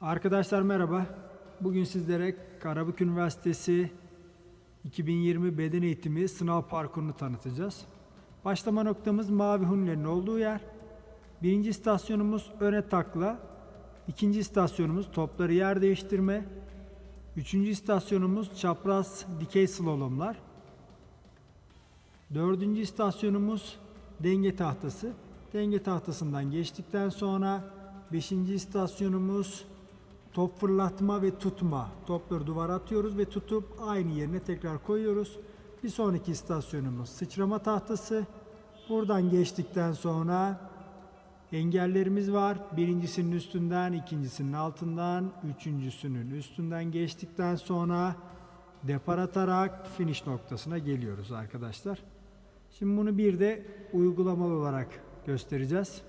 Arkadaşlar merhaba. Bugün sizlere Karabük Üniversitesi 2020 beden eğitimi sınav parkurunu tanıtacağız. Başlama noktamız Mavi Hunilerin olduğu yer. Birinci istasyonumuz öne takla. İkinci istasyonumuz topları yer değiştirme. Üçüncü istasyonumuz çapraz dikey slalomlar. Dördüncü istasyonumuz denge tahtası. Denge tahtasından geçtikten sonra beşinci istasyonumuz top fırlatma ve tutma. Topları duvara atıyoruz ve tutup aynı yerine tekrar koyuyoruz. Bir sonraki istasyonumuz sıçrama tahtası. Buradan geçtikten sonra engellerimiz var. Birincisinin üstünden, ikincisinin altından, üçüncüsünün üstünden geçtikten sonra depar atarak finish noktasına geliyoruz arkadaşlar. Şimdi bunu bir de uygulamalı olarak göstereceğiz.